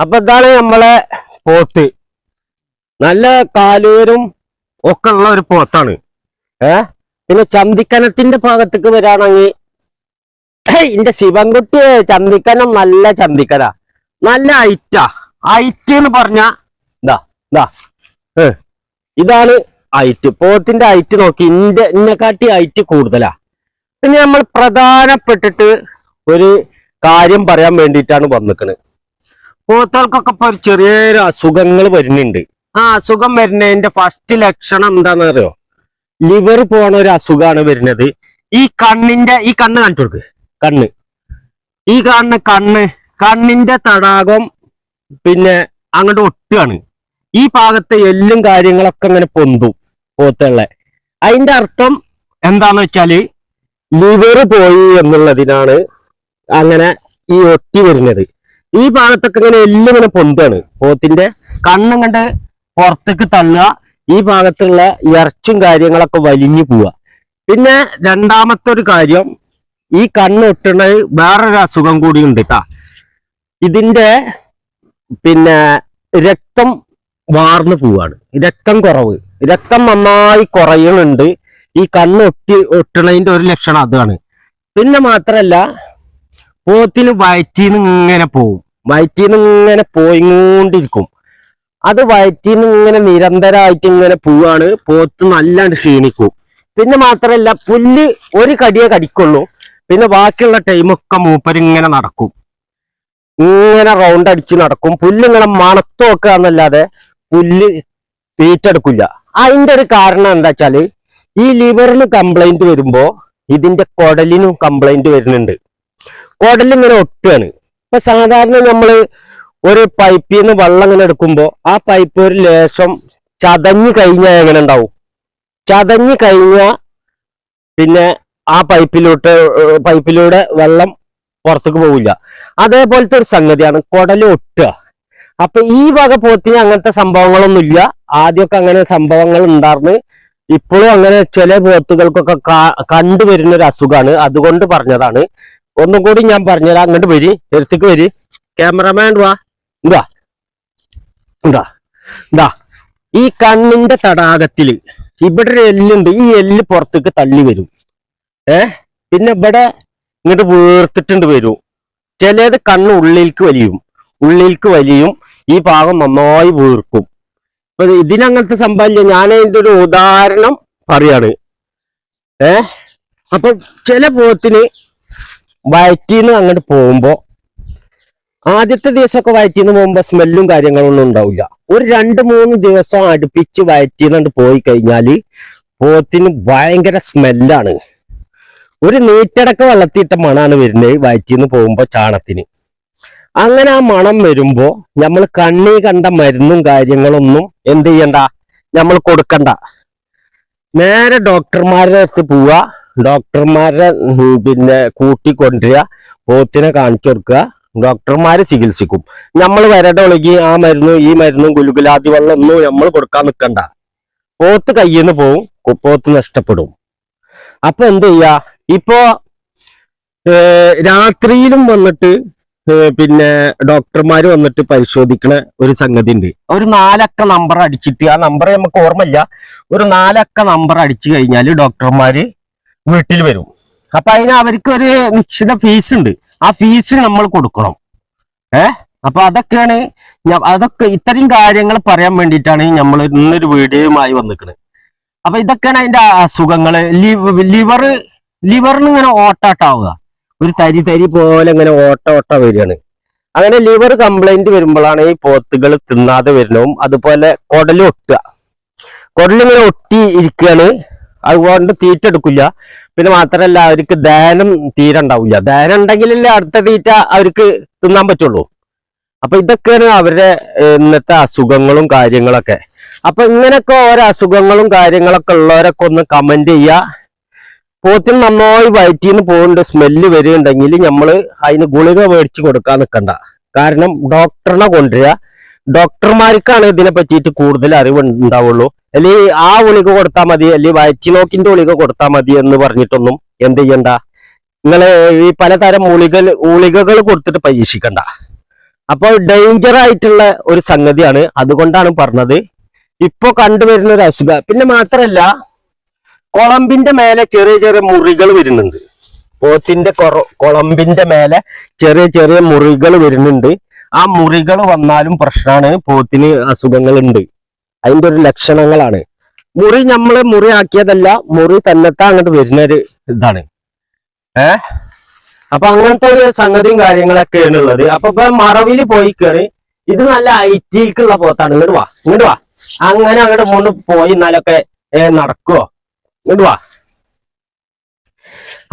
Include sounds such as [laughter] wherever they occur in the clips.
അപ്പൊ ഇതാണ് നമ്മളെ പോത്ത്. നല്ല കാലൂരും ഒക്കെ ഉള്ള ഒരു പോത്താണ്. ഏ? പിന്നെ ചന്തിക്കനത്തിന്റെ ഭാഗത്തേക്ക് വരാണെങ്കിൽ എന്റെ ശിവൻകുട്ടി ചന്തിക്കനം നല്ല ചന്തിക്കന. നല്ല ഐറ്റ ഐറ്റ് എന്ന് പറഞ്ഞ ഇതാ ഇതാ. ഇതാണ് ഐറ്റ് പോത്തിന്റെ ഐറ്റ് നോക്കി ഇന്റെ ഇന്നെക്കാട്ടി ഐറ്റ് കൂടുതലാ. പിന്നെ നമ്മൾ പ്രധാനപ്പെട്ടിട്ട് ഒരു കാര്യം പറയാൻ വേണ്ടിയിട്ടാണ് വന്നിക്കണ്. പോത്തുകൾക്കൊക്കെ ഇപ്പൊ ചെറിയൊരു അസുഖങ്ങൾ വരുന്നുണ്ട്. ആ അസുഖം വരുന്നതിന്റെ ഫസ്റ്റ് ലക്ഷണം എന്താണെന്ന് അറിയോ ലിവർ പോണ ഒരു അസുഖമാണ് വരുന്നത്. ഈ കണ്ണിന്റെ ഈ കണ്ണ് കാണിച്ചു കൊടുക്ക്. കണ്ണ്. ഈ കാണുന്ന കണ്ണ് കണ്ണിന്റെ തടാകം പിന്നെ അങ്ങോട്ട് ഒട്ടുകയാണ്. ഈ ഭാഗത്തെ എല്ലും കാര്യങ്ങളൊക്കെ ഇങ്ങനെ പൊന്തു പോത്തുള്ള അതിന്റെ അർത്ഥം എന്താന്ന് വെച്ചാൽ ലിവർ പോയി എന്നുള്ളതിനാണ് അങ്ങനെ ഈ ഒട്ടി വരുന്നത്. ഈ ഭാഗത്തൊക്കെ ഇങ്ങനെ എല്ലാം ഇങ്ങനെ പൊന്താണ് പോത്തിന്റെ കണ്ണും കണ്ട് പുറത്തേക്ക് തള്ളുക. ഈ ഭാഗത്തുള്ള ഇറച്ചും കാര്യങ്ങളൊക്കെ വലിഞ്ഞു പോവുക. പിന്നെ രണ്ടാമത്തെ ഒരു കാര്യം ഈ കണ്ണ് ഒട്ടുന്നത് വേറൊരു അസുഖം കൂടി ഉണ്ട് കേട്ടാ ഇതിന്റെ പിന്നെ രക്തം വാർന്നു പോവാണ് രക്തം കുറവ്. രക്തം നന്നായി കുറയുന്നുണ്ട്. ഈ കണ്ണ് ഒട്ടി ഒട്ടണതിന്റെ ഒരു ലക്ഷണം അതാണ്. പിന്നെ മാത്രല്ല പോത്തിന് വയറ്റിന്ന് ഇങ്ങനെ പോവും. വയറ്റിന്ന് ഇങ്ങനെ പോയിക്കൊണ്ടിരിക്കും അത് വയറ്റിൽ നിന്ന് ഇങ്ങനെ നിരന്തരമായിട്ട് ഇങ്ങനെ പോവാണ്. പോത്ത് നല്ലാണ്ട് ക്ഷീണിക്കും. പിന്നെ മാത്രല്ല പുല്ല് ഒരു കടിയെ കടിക്കുള്ളൂ. പിന്നെ ബാക്കിയുള്ള ടൈമൊക്കെ മൂപ്പരിങ്ങനെ നടക്കും. ഇങ്ങനെ റൗണ്ട് അടിച്ച് നടക്കും. പുല്ല് ഇങ്ങനെ നോക്കുക എന്നല്ലാതെ പുല്ല് തീറ്റെടുക്കില്ല. അതിന്റെ ഒരു കാരണം എന്താ വെച്ചാൽ ഈ ലിവറിന് കംപ്ലൈന്റ് വരുമ്പോ ഇതിന്റെ കുടലിനും കംപ്ലൈന്റ് വരുന്നുണ്ട്. കുടലിങ്ങനെ ഒട്ടുകയാണ് ഇപ്പൊ സാധാരണ നമ്മൾ ഒരു പൈപ്പിൽ നിന്ന് വെള്ളം ഇങ്ങനെ എടുക്കുമ്പോ ആ പൈപ്പ് ഒരു ലേശം ചതഞ്ഞു കഴിഞ്ഞാൽ എങ്ങനെ ഉണ്ടാവും? ചതഞ്ഞു കഴിഞ്ഞാൽ പിന്നെ ആ പൈപ്പിലോട്ട് പൈപ്പിലൂടെ വെള്ളം പുറത്തേക്ക് പോവില്ല. അതേപോലത്തെ ഒരു സംഗതിയാണ് കുടൽ ഒട്ടുക. അപ്പൊ ഈ വക പോത്തിന് അങ്ങനത്തെ സംഭവങ്ങളൊന്നുമില്ല ആദ്യമൊക്കെ അങ്ങനെ സംഭവങ്ങൾ ഉണ്ടാർന്ന്. ഇപ്പോഴും അങ്ങനെ ചില പോത്തുകൾക്കൊക്കെ കണ്ടുവരുന്ന ഒരു അസുഖമാണ് അതുകൊണ്ട് പറഞ്ഞതാണ്. ഒന്നും കൂടി ഞാൻ പറഞ്ഞുതരാം. അങ്ങോട്ട് വരി. എടുത്തേക്ക് വരി. ക്യാമറമാൻ വാ. എന്താ എന്താ എന്താ ഈ കണ്ണിന്റെ തടാകത്തിൽ ഇവിടെ ഒരു എല്ലുണ്ട്. ഈ എല്ല് പുറത്തേക്ക് തള്ളി വരും. ഏ? പിന്നെ ഇവിടെ ഇങ്ങോട്ട് വീർത്തിട്ടുണ്ട് വരും. ചിലത് കണ്ണ് ഉള്ളിലേക്ക് വലിയും. ഉള്ളിലേക്ക് വലിയും. ഈ ഭാഗം നന്നായി വീർക്കും. അപ്പൊ ഇത് ഇതിനങ്ങനത്തെ സംഭവമില്ല. ഞാൻ അതിന്റെ ഒരു ഉദാഹരണം പറയാണ്. ഏ? അപ്പൊ ചില പോത്തിന് വയറ്റിന്ന് അങ്ങോട്ട് പോകുമ്പോ ആദ്യത്തെ ദിവസമൊക്കെ വയറ്റിന്ന് പോകുമ്പോ സ്മെല്ലും കാര്യങ്ങളൊന്നും ഉണ്ടാവില്ല. ഒരു രണ്ട് മൂന്ന് ദിവസം അടുപ്പിച്ച് വയറ്റിന്നുകൊണ്ട് പോയി കഴിഞ്ഞാൽ പോത്തിന് ഭയങ്കര സ്മെല്ലാണ്. ഒരു നീറ്റടക്ക വെള്ളത്തിയിട്ട മണാണ് വരുന്നത് വയറ്റിന്ന് പോകുമ്പോ ചാണത്തിന്. അങ്ങനെ ആ മണം വരുമ്പോ നമ്മൾ കണ്ണി കണ്ട മരുന്നും കാര്യങ്ങളൊന്നും എന്ത് ചെയ്യണ്ട? നമ്മൾ കൊടുക്കണ്ട. നേരെ ഡോക്ടർമാരുടെ അടുത്ത് പോവുക. ഡോക്ടർമാരെ പിന്നെ കൂട്ടിക്കൊണ്ടുവരിക. പോത്തിനെ കാണിച്ചു കൊടുക്കുക. ഡോക്ടർമാര് ചികിത്സിക്കും. നമ്മൾ ഒളകി ആ മരുന്നും ഈ മരുന്നും ഗുലുഗുലാതി വെള്ളം ഒന്നും നമ്മൾ കൊടുക്കാൻ നിൽക്കണ്ട. പോത്ത് കയ്യിൽ നിന്ന് പോവും പോത്ത് നഷ്ടപ്പെടും. അപ്പൊ എന്ത് ചെയ്യ? ഇപ്പോ രാത്രിയിലും വന്നിട്ട് പിന്നെ ഡോക്ടർമാര് വന്നിട്ട് പരിശോധിക്കണ ഒരു സംഗതി ഉണ്ട് ഒരു നാലക്ക നമ്പർ അടിച്ചിട്ട് ആ നമ്പർ നമുക്ക് ഓർമ്മയില്ല. ഒരു നാലക്ക നമ്പർ അടിച്ചു കഴിഞ്ഞാൽ ഡോക്ടർമാര് വീട്ടിൽ വരും. അപ്പൊ അതിന് അവർക്ക് ഒരു നിശ്ചിത ഫീസ് ഉണ്ട്. ആ ഫീസ് നമ്മൾ കൊടുക്കണം. ഏ? അപ്പൊ അതൊക്കെയാണ് അതൊക്കെ ഇത്രയും കാര്യങ്ങൾ പറയാൻ വേണ്ടിയിട്ടാണ് നമ്മൾ ഇന്നൊരു വീഡിയോയുമായി വന്നിക്കുന്നത് അപ്പൊ ഇതൊക്കെയാണ് അതിന്റെ അസുഖങ്ങൾ. ലിവർ ലിവറിന് ഇങ്ങനെ ഓട്ടാട്ടാവുക. ഒരു തരി തരി പോലെ ഇങ്ങനെ ഓട്ട ഓട്ട വരികയാണ്. അങ്ങനെ ലിവർ കംപ്ലൈന്റ് വരുമ്പോഴാണ് ഈ പോത്തുകൾ തിന്നാതെ വരുന്നതും അതുപോലെ കുടൽ ഒട്ടുക. കുടലിങ്ങനെ ഒട്ടി ഇരിക്കുകയാണ്. അതുകൊണ്ട് തീറ്റ എടുക്കില്ല. പിന്നെ മാത്രമല്ല അവർക്ക് ദാനം തീരെ ഉണ്ടാവില്ല. ദാനം ഉണ്ടെങ്കിലല്ലേ അടുത്ത തീറ്റ അവർക്ക് തിന്നാൻ പറ്റുള്ളൂ. അപ്പൊ ഇതൊക്കെയാണ് അവരുടെ ഇന്നത്തെ അസുഖങ്ങളും കാര്യങ്ങളൊക്കെ. അപ്പൊ ഇങ്ങനെയൊക്കെ ഓരോ അസുഖങ്ങളും കാര്യങ്ങളൊക്കെ ഉള്ളവരൊക്കെ ഒന്ന് കമന്റ് ചെയ്യുക. പോത്തിന് നന്നായി വയറ്റിന്ന് പോകുന്നുണ്ട് സ്മെല്ല് വരുന്നുണ്ടെങ്കിൽ നമ്മൾ അതിന് ഗുളിക മേടിച്ച് കൊടുക്കാൻ നിൽക്കണ്ട. കാരണം ഡോക്ടറിനെ കൊണ്ടുവരിക. ഡോക്ടർമാർക്കാണ് ഇതിനെ പറ്റിയിട്ട് കൂടുതൽ അറിവ് ഉണ്ടാവുള്ളൂ അല്ലെങ്കിൽ ആ ഗുളിക കൊടുത്താൽ മതി അല്ലെങ്കിൽ വയറ്റിനോക്കിന്റെ ഗുളിക കൊടുത്താൽ മതി എന്ന് പറഞ്ഞിട്ടൊന്നും എന്ത് ചെയ്യണ്ട. നിങ്ങൾ ഈ പലതരം ഗുളികൾ ഗുളികകൾ കൊടുത്തിട്ട് പരീക്ഷിക്കണ്ട. അപ്പോൾ ഡേഞ്ചർ ആയിട്ടുള്ള ഒരു സംഗതിയാണ്. അതുകൊണ്ടാണ് പറഞ്ഞത്. ഇപ്പൊ കണ്ടുവരുന്ന ഒരു അസുഖം. പിന്നെ മാത്രല്ല കുളമ്പിന്റെ മേലെ ചെറിയ ചെറിയ മുറികൾ വരുന്നുണ്ട്. പോത്തിന്റെ കൊളമ്പിന്റെ മേലെ ചെറിയ ചെറിയ മുറികൾ വരുന്നുണ്ട്. ആ മുറികൾ വന്നാലും പ്രശ്നമാണ് പോത്തിന് അസുഖങ്ങൾ ഉണ്ട് അതിന്റെ ഒരു ലക്ഷണങ്ങളാണ്. മുറി നമ്മൾ മുറി ആക്കിയതല്ല മുറി തന്നെത്താ അങ്ങോട്ട് വരുന്ന ഒരു ഇതാണ്. ഏ? അപ്പൊ അങ്ങനത്തെ ഒരു സംഗതിയും കാര്യങ്ങളൊക്കെയാണ് ഉള്ളത്. അപ്പൊ ഇപ്പൊ മറവിൽ പോയി കയറി ഇത് നല്ല ഐ ടിക്കുള്ള പോത്താണ്. ഇങ്ങോട്ട് വാ ഇങ്ങോട്ട് വാ. അങ്ങനെ അങ്ങോട്ട് മുന്നോട്ട് പോയി എന്നാലൊക്കെ നടക്കുവോ? വാ.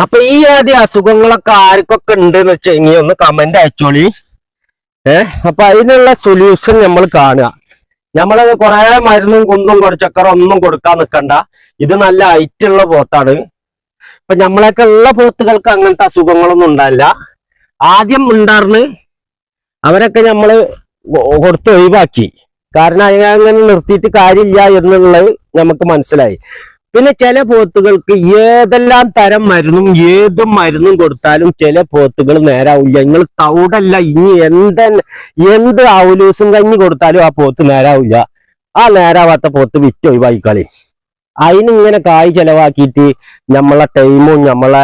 അപ്പൊ ഈ ആദ്യ അസുഖങ്ങളൊക്കെ ആർക്കൊക്കെ ഉണ്ട് എന്ന് വെച്ചെങ്കിൽ ഒന്ന് കമന്റ് അയച്ചോളി. ഏ? അപ്പൊ അതിനുള്ള സൊല്യൂഷൻ നമ്മൾ കാണുക. നമ്മളത് കുറെ മരുന്നും കുന്നും കുറച്ചക്കറ ഒന്നും കൊടുക്കാൻ നിൽക്കണ്ട ഇത് നല്ല ഐറ്റുള്ള പോത്താണ്. ഇപ്പൊ നമ്മളൊക്കെ ഉള്ള പോത്തുകൾക്ക് അങ്ങനത്തെ അസുഖങ്ങളൊന്നും ഉണ്ടാവില്ല. ആദ്യം ഉണ്ടാർന്ന് അവരൊക്കെ നമ്മൾ കൊ- കൊടുത്ത് ഒഴിവാക്കി. കാരണം അങ്ങനെ നിർത്തിയിട്ട് കാര്യമില്ല എന്നുള്ളത് നമുക്ക് മനസ്സിലായി. പിന്നെ ചില പോത്തുകൾക്ക് ഏതെല്ലാം തരം മരുന്നും ഏത് മരുന്നും കൊടുത്താലും ചില പോത്തുകൾ നേരാവില്ല. നിങ്ങൾ തൗടല്ല ഇനി എന്ത എന്ത് ഔലൂസും കഞ്ഞി കൊടുത്താലും ആ പോത്ത് നേരാവില്ല. ആ നേരാവാത്ത പോത്ത് വിറ്റ് ഒഴിവായിക്കളി. അതിനിങ്ങനെ കായ് ചെലവാക്കിയിട്ട് നമ്മളെ ടൈമും നമ്മളെ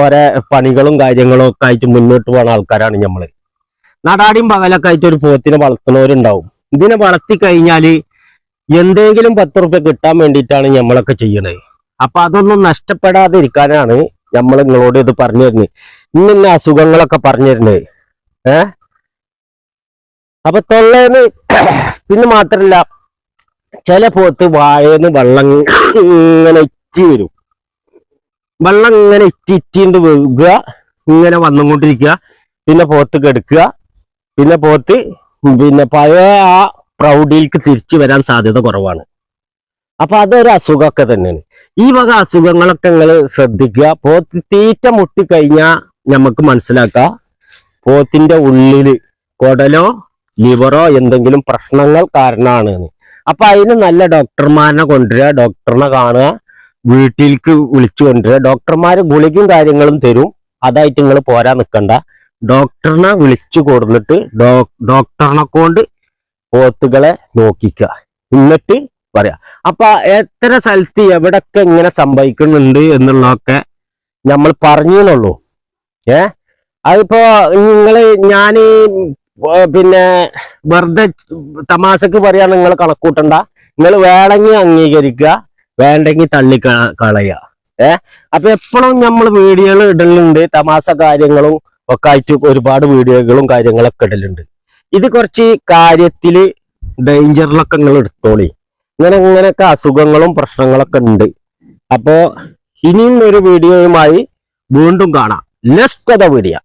ഓരോ പണികളും കാര്യങ്ങളും ഒക്കെ ആയിട്ട് മുന്നോട്ട് പോകുന്ന ആൾക്കാരാണ് നമ്മൾ നടാടിയും പകലൊക്കെ ആയിട്ട് ഒരു പോത്തിനെ വളർത്തുന്നവരുണ്ടാവും. ഇതിനെ വളർത്തി കഴിഞ്ഞാൽ എന്തെങ്കിലും പത്ത് റുപ്യ കിട്ടാൻ വേണ്ടിയിട്ടാണ് നമ്മളൊക്കെ ചെയ്യണത് അപ്പൊ അതൊന്നും നഷ്ടപ്പെടാതിരിക്കാനാണ് നമ്മൾ നിങ്ങളോട് ഇത് പറഞ്ഞു തരുന്നത്. ഇന്ന അസുഖങ്ങളൊക്കെ പറഞ്ഞു തരുന്നത്. ഏ? അപ്പൊ തൊള്ളേന്ന് [clears throat] പിന്നെ മാത്രല്ല ചില പോത്ത് വായന്ന് വെള്ളം ഇങ്ങനെ ഇച്ചി വരും. വെള്ളം ഇങ്ങനെ ഇച്ചി ഇച്ചിണ്ട് വീഴുക ഇങ്ങനെ വന്നുകൊണ്ടിരിക്കുക പിന്നെ പോത്ത് കെടുക്കുക പിന്നെ പോത്ത് പിന്നെ പഴയ ആ പ്രൗഢിയിലേക്ക് തിരിച്ചു വരാൻ സാധ്യത കുറവാണ്. അപ്പൊ അതൊരു അസുഖമൊക്കെ തന്നെയാണ്. ഈ വക അസുഖങ്ങളൊക്കെ നിങ്ങൾ ശ്രദ്ധിക്കുക. പോത്ത് തീറ്റ മുട്ടിക്കഴിഞ്ഞാൽ നമുക്ക് മനസ്സിലാക്കാം പോത്തിന്റെ ഉള്ളിൽ കുടലോ ലിവറോ എന്തെങ്കിലും പ്രശ്നങ്ങൾ കാരണമാണ്. അപ്പൊ അതിന് നല്ല ഡോക്ടർമാരെ കൊണ്ടുവരിക. ഡോക്ടറിനെ കാണുക. വീട്ടിലേക്ക് വിളിച്ചു കൊണ്ടുവരിക. ഡോക്ടർമാർ ഗുളികയും കാര്യങ്ങളും തരും. അതായിട്ട് നിങ്ങൾ പോരാ നിൽക്കണ്ട ഡോക്ടറിനെ വിളിച്ചു കൊടുത്തിട്ട് ഡോക്ടറിനെ കൊണ്ട് പോത്തുകളെ നോക്കിക്കുക. എന്നിട്ട് പറയാ. അപ്പൊ എത്ര സ്ഥലത്ത് എവിടൊക്കെ ഇങ്ങനെ സംഭവിക്കുന്നുണ്ട് എന്നുള്ളതൊക്കെ നമ്മൾ പറഞ്ഞെന്നുള്ളൂ. ഏ? അതിപ്പോ നിങ്ങൾ ഞാൻ പിന്നെ വെറുതെ തമാശക്ക് പറയാൻ നിങ്ങൾ കണക്കൂട്ടണ്ട. നിങ്ങൾ വേണമെങ്കിൽ അംഗീകരിക്കുക. വേണ്ടെങ്കിൽ തള്ളി കളയുക. ഏ? അപ്പൊ എപ്പോഴും നമ്മൾ വീഡിയോകൾ ഇടലുണ്ട്. തമാശ കാര്യങ്ങളും ഒക്കെ ആയിട്ട് ഒരുപാട് വീഡിയോകളും കാര്യങ്ങളൊക്കെ ഇടലുണ്ട്. ഇത് കുറച്ച് കാര്യത്തിൽ ഡേഞ്ചറിലൊക്കെ നിങ്ങൾ എടുത്തോളി. ഇങ്ങനെ ഇങ്ങനെയൊക്കെ അസുഖങ്ങളും പ്രശ്നങ്ങളൊക്കെ ഉണ്ട്. അപ്പോ ഇനിയും ഒരു വീഡിയോയുമായി വീണ്ടും കാണാം. Lust video